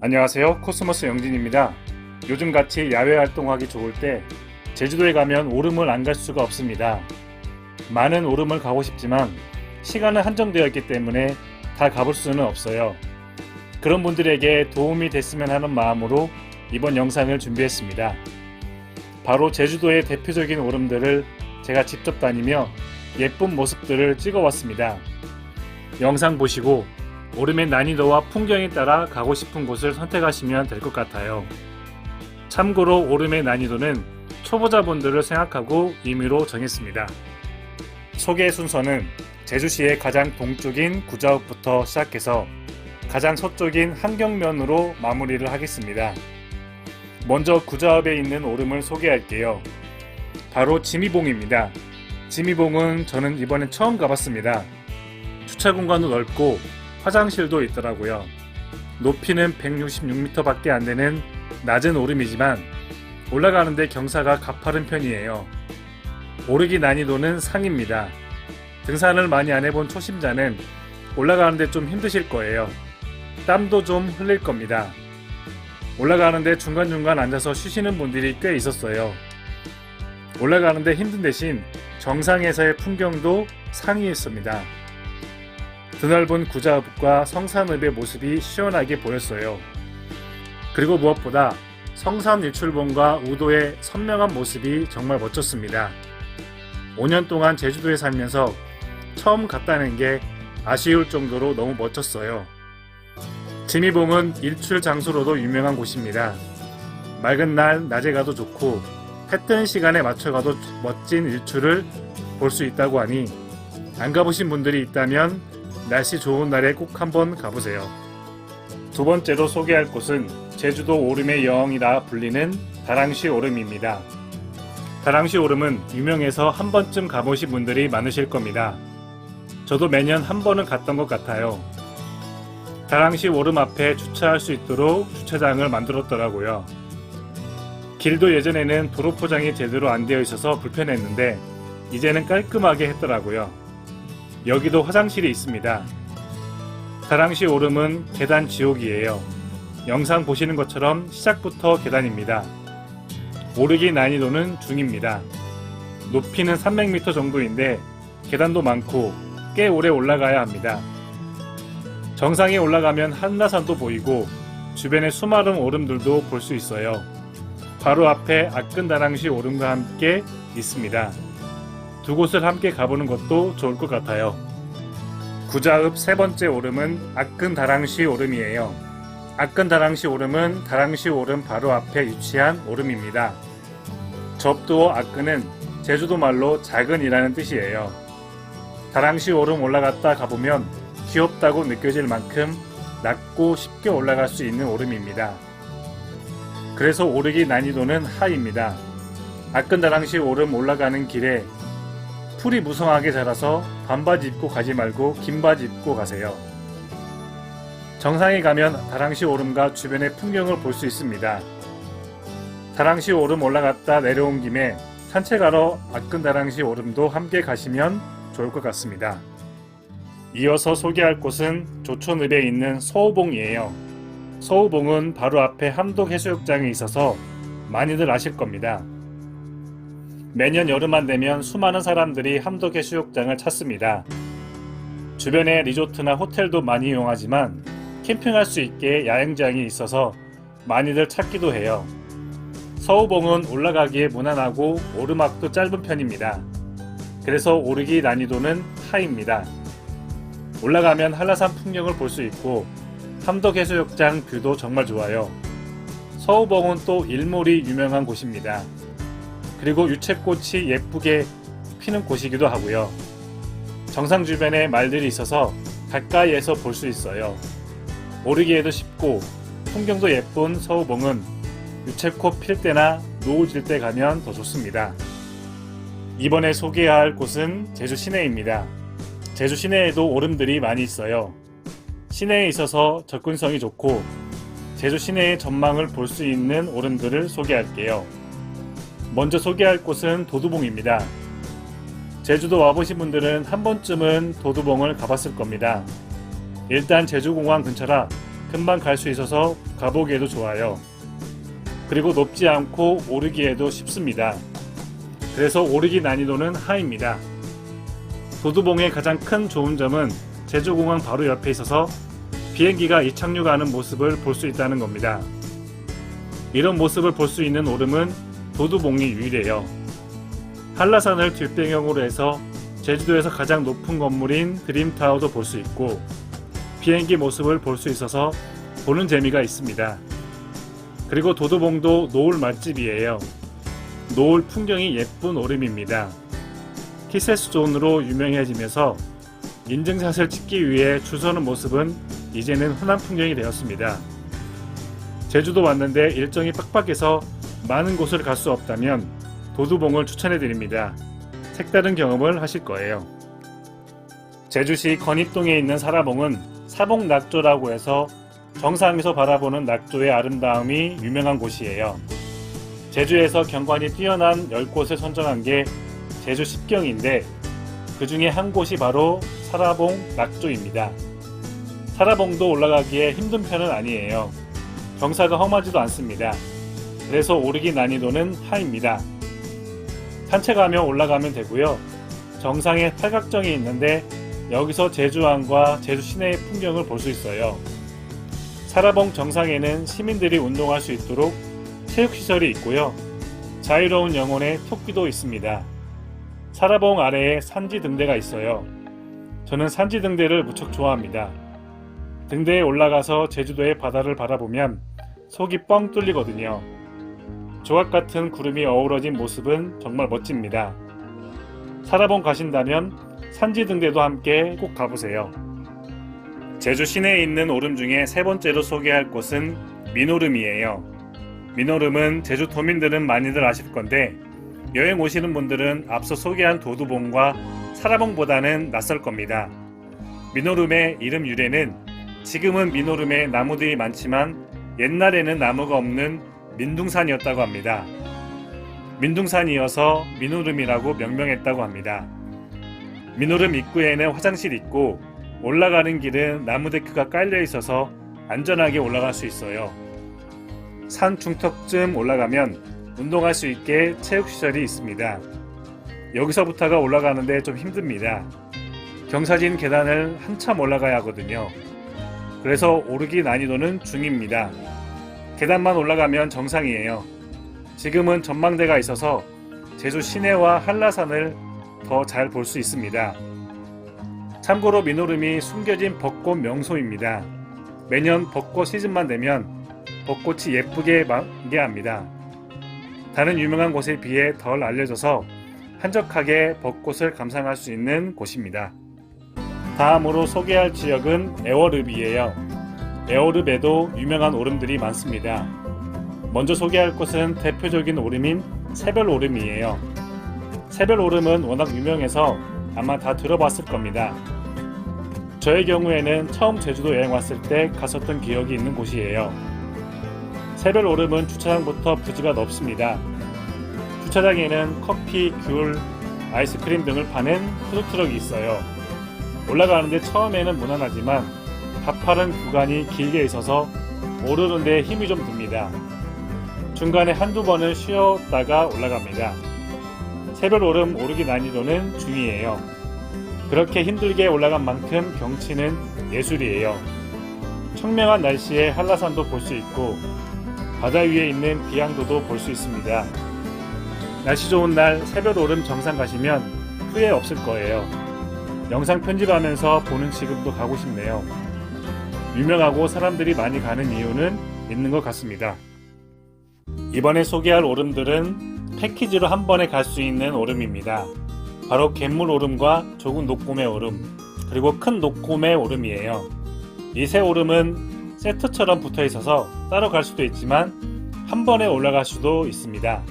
안녕하세요. 코스모스 영진입니다. 요즘 같이 야외 활동하기 좋을 때 제주도에 가면 오름을 안 갈 수가 없습니다. 많은 오름을 가고 싶지만 시간은 한정되어 있기 때문에 다 가볼 수는 없어요. 그런 분들에게 도움이 됐으면 하는 마음으로 이번 영상을 준비했습니다. 바로 제주도의 대표적인 오름들을 제가 직접 다니며 예쁜 모습들을 찍어 왔습니다. 영상 보시고 오름의 난이도와 풍경에 따라 가고 싶은 곳을 선택하시면 될 것 같아요. 참고로 오름의 난이도는 초보자분들을 생각하고 임의로 정했습니다. 소개 순서는 제주시의 가장 동쪽인 구자읍부터 시작해서 가장 서쪽인 한경면으로 마무리를 하겠습니다. 먼저 구자읍에 있는 오름을 소개할게요. 바로 지미봉입니다. 지미봉은 저는 이번에 처음 가봤습니다. 주차 공간도 넓고 화장실도 있더라고요. 높이는 166m밖에 안 되는 낮은 오름이지만 올라가는데 경사가 가파른 편이에요. 오르기 난이도는 상입니다. 등산을 많이 안 해본 초심자는 올라가는데 좀 힘드실 거예요. 땀도 좀 흘릴 겁니다. 올라가는데 중간중간 앉아서 쉬시는 분들이 꽤 있었어요. 올라가는데 힘든 대신 정상에서의 풍경도 상이했습니다. 드넓은 구자읍과 성산읍의 모습이 시원하게 보였어요. 그리고 무엇보다 성산 일출봉과 우도의 선명한 모습이 정말 멋졌습니다. 5년 동안 제주도에 살면서 처음 갔다는 게 아쉬울 정도로 너무 멋졌어요. 지미봉은 일출 장소로도 유명한 곳입니다. 맑은 날 낮에 가도 좋고 해 뜨는 시간에 맞춰 가도 멋진 일출을 볼 수 있다고 하니 안 가보신 분들이 있다면 날씨 좋은 날에 꼭 한번 가보세요. 두 번째로 소개할 곳은 제주도 오름의 여왕이라 불리는 다랑시 오름입니다. 다랑시 오름은 유명해서 한 번쯤 가보신 분들이 많으실 겁니다. 저도 매년 한 번은 갔던 것 같아요. 다랑시 오름 앞에 주차할 수 있도록 주차장을 만들었더라고요. 길도 예전에는 도로 포장이 제대로 안 되어 있어서 불편했는데 이제는 깔끔하게 했더라고요. 여기도 화장실이 있습니다. 다랑시 오름은 계단 지옥이에요. 영상 보시는 것처럼 시작부터 계단입니다. 오르기 난이도는 중입니다. 높이는 300m 정도인데 계단도 많고 꽤 오래 올라가야 합니다. 정상에 올라가면 한라산도 보이고 주변에 수많은 오름들도 볼 수 있어요. 바로 앞에 아끈다랑시 오름과 함께 있습니다. 두 곳을 함께 가보는 것도 좋을 것 같아요. 구자읍 세 번째 오름은 아끈다랑시 오름이에요. 아끈다랑시 오름은 다랑시 오름 바로 앞에 위치한 오름입니다. 접두어 아끈은 제주도 말로 작은이라는 뜻이에요. 다랑시 오름 올라갔다 가보면 귀엽다고 느껴질 만큼 낮고 쉽게 올라갈 수 있는 오름입니다. 그래서 오르기 난이도는 하입니다. 아끈다랑시 오름 올라가는 길에 풀이 무성하게 자라서 반바지 입고 가지 말고 긴 바지 입고 가세요. 정상에 가면 다랑시 오름과 주변의 풍경을 볼 수 있습니다. 다랑시 오름 올라갔다 내려온 김에 산책하러 아끈 다랑시 오름도 함께 가시면 좋을 것 같습니다. 이어서 소개할 곳은 조촌읍에 있는 서우봉이에요. 서우봉은 바로 앞에 함덕 해수욕장이 있어서 많이들 아실 겁니다. 매년 여름만 되면 수많은 사람들이 함덕 해 수욕장을 찾습니다. 주변에 리조트나 호텔도 많이 이용하지만 캠핑할 수 있게 야영장이 있어서 많이들 찾기도 해요. 서우봉은 올라가기에 무난하고 오르막도 짧은 편입니다. 그래서 오르기 난이도는 하입니다. 올라가면 한라산 풍경을 볼 수 있고 함덕 해수욕장 뷰도 정말 좋아요. 서우봉은 또 일몰이 유명한 곳입니다. 그리고 유채꽃이 예쁘게 피는 곳이기도 하고요. 정상 주변에 말들이 있어서 가까이에서 볼 수 있어요. 오르기에도 쉽고 풍경도 예쁜 서우봉은 유채꽃 필 때나 노을 질 때 가면 더 좋습니다. 이번에 소개할 곳은 제주 시내입니다. 제주 시내에도 오름들이 많이 있어요. 시내에 있어서 접근성이 좋고 제주 시내의 전망을 볼 수 있는 오름들을 소개할게요. 먼저 소개할 곳은 도두봉입니다. 제주도 와보신 분들은 한 번쯤은 도두봉을 가봤을 겁니다. 일단 제주공항 근처라 금방 갈 수 있어서 가보기에도 좋아요. 그리고 높지 않고 오르기에도 쉽습니다. 그래서 오르기 난이도는 하입니다. 도두봉의 가장 큰 좋은 점은 제주공항 바로 옆에 있어서 비행기가 이착륙하는 모습을 볼 수 있다는 겁니다. 이런 모습을 볼 수 있는 오름은 도두봉이 유일해요. 한라산을 뒷배경으로 해서 제주도에서 가장 높은 건물인 드림타워도 볼 수 있고 비행기 모습을 볼 수 있어서 보는 재미가 있습니다. 그리고 도도봉도 노을 맛집이에요. 노을 풍경이 예쁜 오름입니다. 키세스 존으로 유명해지면서 인증샷을 찍기 위해 줄 서는 모습은 이제는 흔한 풍경이 되었습니다. 제주도 왔는데 일정이 빡빡해서 많은 곳을 갈 수 없다면 도두봉을 추천해 드립니다. 색다른 경험을 하실 거예요. 제주시 건입동에 있는 사라봉은 사봉 낙조라고 해서 정상에서 바라보는 낙조의 아름다움이 유명한 곳이에요. 제주에서 경관이 뛰어난 10곳을 선정한 게 제주 10경인데 그 중에 한 곳이 바로 사라봉 낙조입니다. 사라봉도 올라가기에 힘든 편은 아니에요. 경사가 험하지도 않습니다. 그래서 오르기 난이도는 하입니다. 산책하며 올라가면 되고요. 정상에 팔각정이 있는데 여기서 제주항과 제주 시내의 풍경을 볼 수 있어요. 사라봉 정상에는 시민들이 운동할 수 있도록 체육시설이 있고요. 자유로운 영혼의 토끼도 있습니다. 사라봉 아래에 산지 등대가 있어요. 저는 산지 등대를 무척 좋아합니다. 등대에 올라가서 제주도의 바다를 바라보면 속이 뻥 뚫리거든요. 조각 같은 구름이 어우러진 모습은 정말 멋집니다. 사라봉 가신다면 산지 등대도 함께 꼭 가보세요. 제주 시내에 있는 오름 중에 세 번째로 소개할 곳은 민오름이에요. 민오름은 제주 도민들은 많이들 아실 건데 여행 오시는 분들은 앞서 소개한 도두봉과 사라봉보다는 낯설 겁니다. 민오름의 이름 유래는 지금은 민오름에 나무들이 많지만 옛날에는 나무가 없는 민둥산이었다고 합니다. 민둥산이어서 민오름이라고 명명했다고 합니다. 민오름 입구에는 화장실이 있고 올라가는 길은 나무 데크가 깔려 있어서 안전하게 올라갈 수 있어요. 산 중턱쯤 올라가면 운동할 수 있게 체육시설이 있습니다. 여기서부터가 올라가는데 좀 힘듭니다. 경사진 계단을 한참 올라가야 하거든요. 그래서 오르기 난이도는 중입니다. 계단만 올라가면 정상이에요. 지금은 전망대가 있어서 제주 시내와 한라산을 더 잘 볼 수 있습니다. 참고로 민오름이 숨겨진 벚꽃 명소입니다. 매년 벚꽃 시즌만 되면 벚꽃이 예쁘게 만개합니다. 다른 유명한 곳에 비해 덜 알려져서 한적하게 벚꽃을 감상할 수 있는 곳입니다. 다음으로 소개할 지역은 에어릅이에요. 에어릅에도 유명한 오름들이 많습니다. 먼저 소개할 곳은 대표적인 오름인 새별 오름이에요. 새별 오름은 워낙 유명해서 아마 다 들어봤을 겁니다. 저의 경우에는 처음 제주도 여행 왔을 때 갔었던 기억이 있는 곳이에요. 새별 오름은 주차장부터 부지가 넓습니다. 주차장에는 커피, 귤, 아이스크림 등을 파는 푸드트럭이 있어요. 올라가는데 처음에는 무난하지만 가파른 구간이 길게 있어서 오르는데 힘이 좀 듭니다. 중간에 한두 번은 쉬었다가 올라갑니다. 새별 오름 오르기 난이도는 중이에요. 그렇게 힘들게 올라간 만큼 경치는 예술이에요. 청명한 날씨에 한라산도 볼 수 있고 바다 위에 있는 비양도도 볼 수 있습니다. 날씨 좋은 날 새별 오름 정상 가시면 후회 없을 거예요. 영상 편집하면서 보는 지금도 가고 싶네요. 유명하고 사람들이 많이 가는 이유는 있는 것 같습니다. 이번에 소개할 오름들은 패키지로 한 번에 갈 수 있는 오름입니다. 바로 갯물 오름과 조금 녹곰의 오름, 그리고 큰 녹곰의 오름이에요. 이 세 오름은 세트처럼 붙어 있어서 따로 갈 수도 있지만 한 번에 올라갈 수도 있습니다.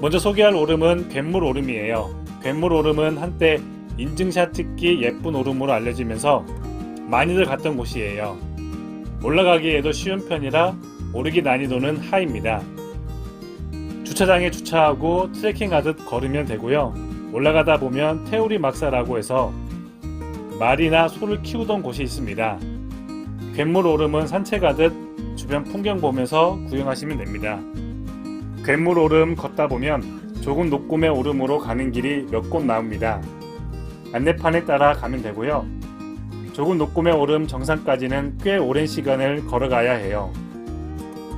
먼저 소개할 오름은 갯물 오름이에요. 갯물 오름은 한때 인증샷 찍기 예쁜 오름으로 알려지면서 많이들 갔던 곳이에요. 올라가기에도 쉬운 편이라 오르기 난이도는 하입니다. 주차장에 주차하고 트레킹하듯 걸으면 되고요. 올라가다 보면 태우리 막사라고 해서 말이나 소를 키우던 곳이 있습니다. 괴물 오름은 산책하듯 주변 풍경 보면서 구경하시면 됩니다. 괴물 오름 걷다 보면 조금 녹음의 오름으로 가는 길이 몇 곳 나옵니다. 안내판에 따라 가면 되고요. 조금 녹음의 오름 정상까지는 꽤 오랜 시간을 걸어가야 해요.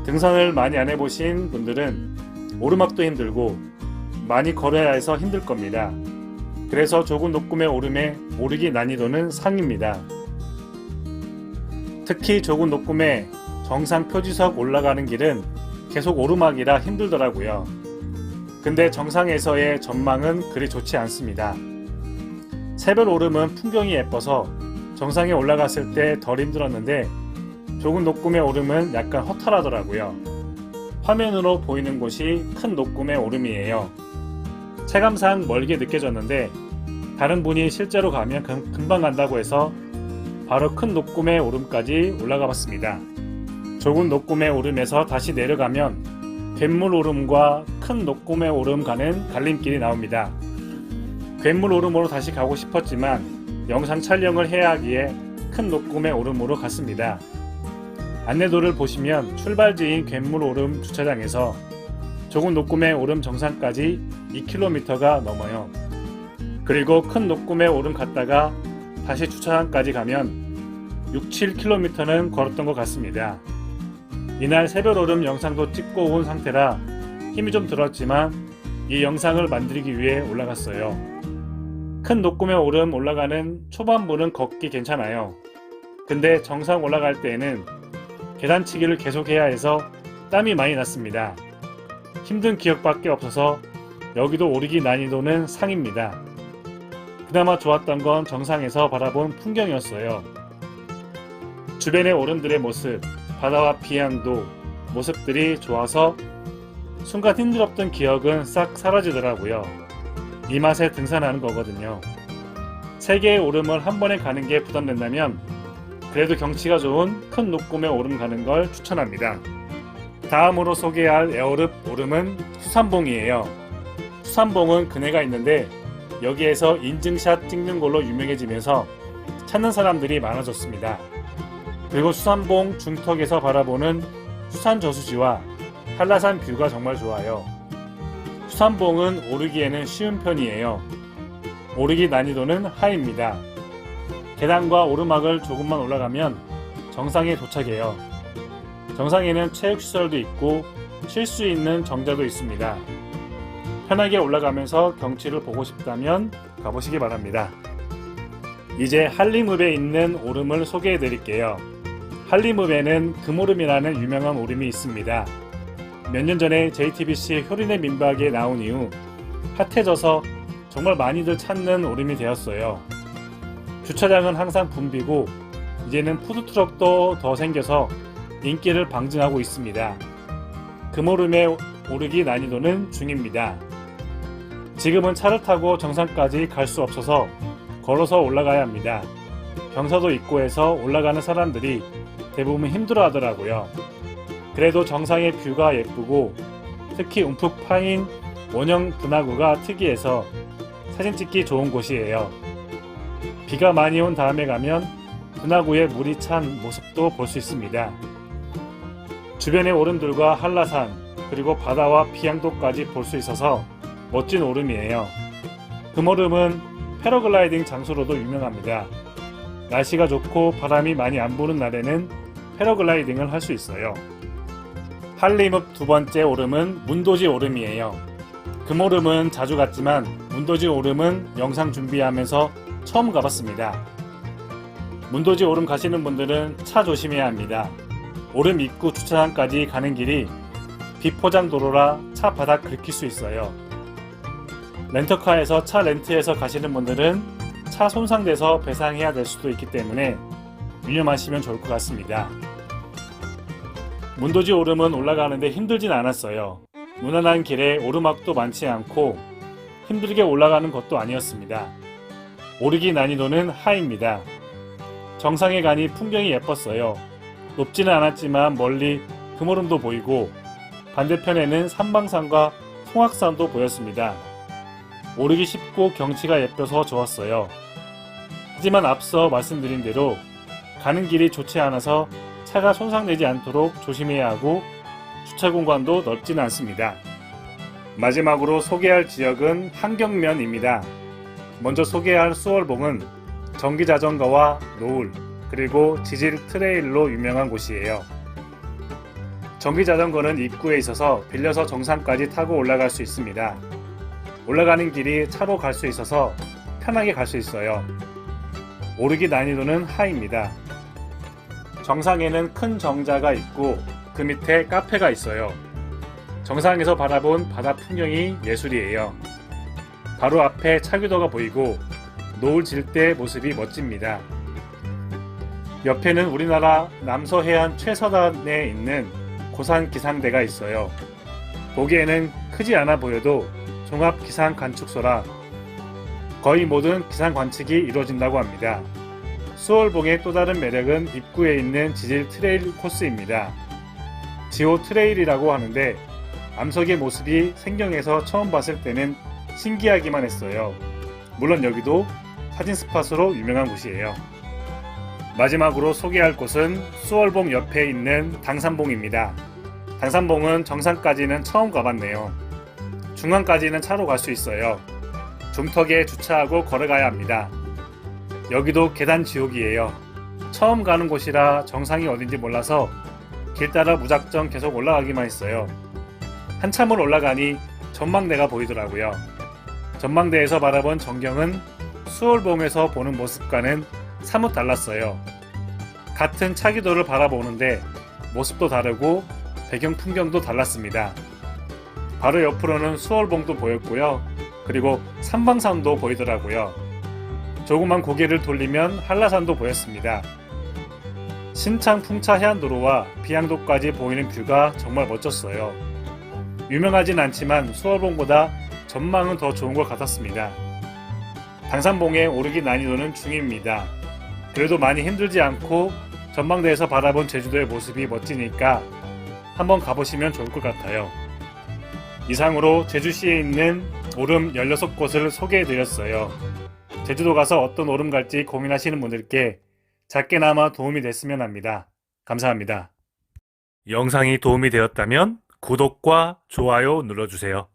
등산을 많이 안 해보신 분들은 오르막도 힘들고 많이 걸어야 해서 힘들 겁니다. 그래서 조금 녹음의 오름에 오르기 난이도는 상입니다. 특히 조금 녹음의 정상 표지석 올라가는 길은 계속 오르막이라 힘들더라고요. 근데 정상에서의 전망은 그리 좋지 않습니다. 새별 오름은 풍경이 예뻐서 정상에 올라갔을 때 덜 힘들었는데 조금 녹음의 오름은 약간 허탈하더라고요. 화면으로 보이는 곳이 큰 녹음의 오름이에요. 체감상 멀게 느껴졌는데 다른 분이 실제로 가면 금- 금방 간다고 해서 바로 큰 녹음의 오름까지 올라가 봤습니다. 조금 녹음의 오름에서 다시 내려가면 괴물 오름과 큰 녹음의 오름 가는 갈림길이 나옵니다. 괴물 오름으로 다시 가고 싶었지만 영상 촬영을 해야 하기에 큰 녹음의 오름으로 갔습니다. 안내도를 보시면 출발지인 괴물 오름 주차장에서 조금 녹음의 오름 정상까지 2km가 넘어요. 그리고 큰 녹음의 오름 갔다가 다시 주차장까지 가면 6, 7km는 걸었던 것 같습니다. 이날 새별 오름 영상도 찍고 온 상태라 힘이 좀 들었지만 이 영상을 만들기 위해 올라갔어요. 큰 녹음의 오름 올라가는 초반부는 걷기 괜찮아요. 근데 정상 올라갈 때에는 계단치기를 계속해야 해서 땀이 많이 났습니다. 힘든 기억밖에 없어서 여기도 오르기 난이도는 상입니다. 그나마 좋았던 건 정상에서 바라본 풍경이었어요. 주변의 오름들의 모습, 바다와 비양도 모습들이 좋아서 순간 힘들었던 기억은 싹 사라지더라고요. 이 맛에 등산하는 거거든요. 세 개의 오름을 한 번에 가는 게 부담된다면 그래도 경치가 좋은 큰 녹음의 오름 가는 걸 추천합니다. 다음으로 소개할 에어릅 오름은 수산봉이에요. 수산봉은 그네가 있는데 여기에서 인증샷 찍는 걸로 유명해지면서 찾는 사람들이 많아졌습니다. 그리고 수산봉 중턱에서 바라보는 수산 저수지와 한라산 뷰가 정말 좋아요. 수산봉은 오르기에는 쉬운 편이에요. 오르기 난이도는 하입니다. 계단과 오르막을 조금만 올라가면 정상에 도착해요. 정상에는 체육시설도 있고 쉴 수 있는 정자도 있습니다. 편하게 올라가면서 경치를 보고 싶다면 가보시기 바랍니다. 이제 한림읍에 있는 오름을 소개해 드릴게요. 한림읍에는 금오름이라는 유명한 오름이 있습니다. 몇 년 전에 JTBC 효린의 민박에 나온 이후 핫해져서 정말 많이들 찾는 오름이 되었어요. 주차장은 항상 붐비고 이제는 푸드트럭도 더 생겨서 인기를 방증하고 있습니다. 금오름에 오르기 난이도는 중입니다. 지금은 차를 타고 정상까지 갈 수 없어서 걸어서 올라가야 합니다. 경사도 해서 올라가는 사람들이 대부분 힘들어 하더라고요. 그래도 정상의 뷰가 예쁘고 특히 움푹 파인 원형 분화구가 특이해서 사진 찍기 좋은 곳이에요. 비가 많이 온 다음에 가면 분화구에 물이 찬 모습도 볼 수 있습니다. 주변의 오름들과 한라산 그리고 바다와 비양도까지 볼 수 있어서 멋진 오름이에요. 금오름은 패러글라이딩 장소로도 유명합니다. 날씨가 좋고 바람이 많이 안 부는 날에는 패러글라이딩을 할 수 있어요. 한림읍 두 번째 오름은 문도지 오름이에요. 금오름은 자주 갔지만 문도지 오름은 영상 준비하면서 처음 가봤습니다. 문도지 오름 가시는 분들은 차 조심해야 합니다. 오름 입구 주차장까지 가는 길이 비포장 도로라 차 바닥 긁힐 수 있어요. 렌터카에서 차 렌트해서 가시는 분들은 차 손상돼서 배상해야 될 수도 있기 때문에 유념하시면 좋을 것 같습니다. 문도지 오름은 올라가는데 힘들진 않았어요. 무난한 길에 오르막도 많지 않고 힘들게 올라가는 것도 아니었습니다. 오르기 난이도는 하입니다. 정상에 가니 풍경이 예뻤어요. 높지는 않았지만 멀리 금오름도 보이고 반대편에는 삼방산과 송악산도 보였습니다. 오르기 쉽고 경치가 예뻐서 좋았어요. 하지만 앞서 말씀드린 대로 가는 길이 좋지 않아서 차가 손상되지 않도록 조심해야 하고 주차 공간도 넓지는 않습니다. 마지막으로 소개할 지역은 한경면입니다. 먼저 소개할 수월봉은 전기 자전거와 노을 그리고 지질 트레일로 유명한 곳이에요. 전기 자전거는 입구에 있어서 빌려서 정상까지 타고 올라갈 수 있습니다. 올라가는 길이 차로 갈 수 있어서 편하게 갈 수 있어요. 오르기 난이도는 하입니다. 정상에는 큰 정자가 있고 그 밑에 카페가 있어요. 정상에서 바라본 바다 풍경이 예술이에요. 바로 앞에 차규도가 보이고 노을 질 때 모습이 멋집니다. 옆에는 우리나라 남서해안 최서단에 있는 고산 기상대가 있어요. 보기에는 크지 않아 보여도 종합 기상 관측소라 거의 모든 기상 관측이 이루어진다고 합니다. 수월봉의 또 다른 매력은 입구에 있는 지질 트레일 코스입니다. 지오 트레일이라고 하는데 암석의 모습이 생경에서 처음 봤을 때는 신기하기만 했어요. 물론 여기도 사진 스팟으로 유명한 곳이에요. 마지막으로 소개할 곳은 수월봉 옆에 있는 당산봉입니다. 당산봉은 정상까지는 처음 가봤네요. 중앙까지는 차로 갈 수 있어요. 중턱에 주차하고 걸어가야 합니다. 여기도 계단 지옥이에요. 처음 가는 곳이라 정상이 어딘지 몰라서 길 따라 무작정 계속 올라가기만 했어요. 한참을 올라가니 전망대가 보이더라고요. 전망대에서 바라본 전경은 수월봉에서 보는 모습과는 사뭇 달랐어요. 같은 차기도를 바라보는데 모습도 다르고 배경 풍경도 달랐습니다. 바로 옆으로는 수월봉도 보였고요. 그리고 삼방산도 보이더라고요. 조그만 고개를 돌리면 한라산도 보였습니다. 신창 풍차 해안도로와 비양도까지 보이는 뷰가 정말 멋졌어요. 유명하진 않지만 수월봉보다 전망은 더 좋은 것 같았습니다. 당산봉의 오르기 난이도는 중입니다. 그래도 많이 힘들지 않고 전망대에서 바라본 제주도의 모습이 멋지니까 한번 가보시면 좋을 것 같아요. 이상으로 제주시에 있는 오름 16곳을 소개해 드렸어요. 제주도 가서 어떤 오름 갈지 고민하시는 분들께 작게나마 도움이 됐으면 합니다. 감사합니다. 영상이 도움이 되었다면 구독과 좋아요 눌러주세요.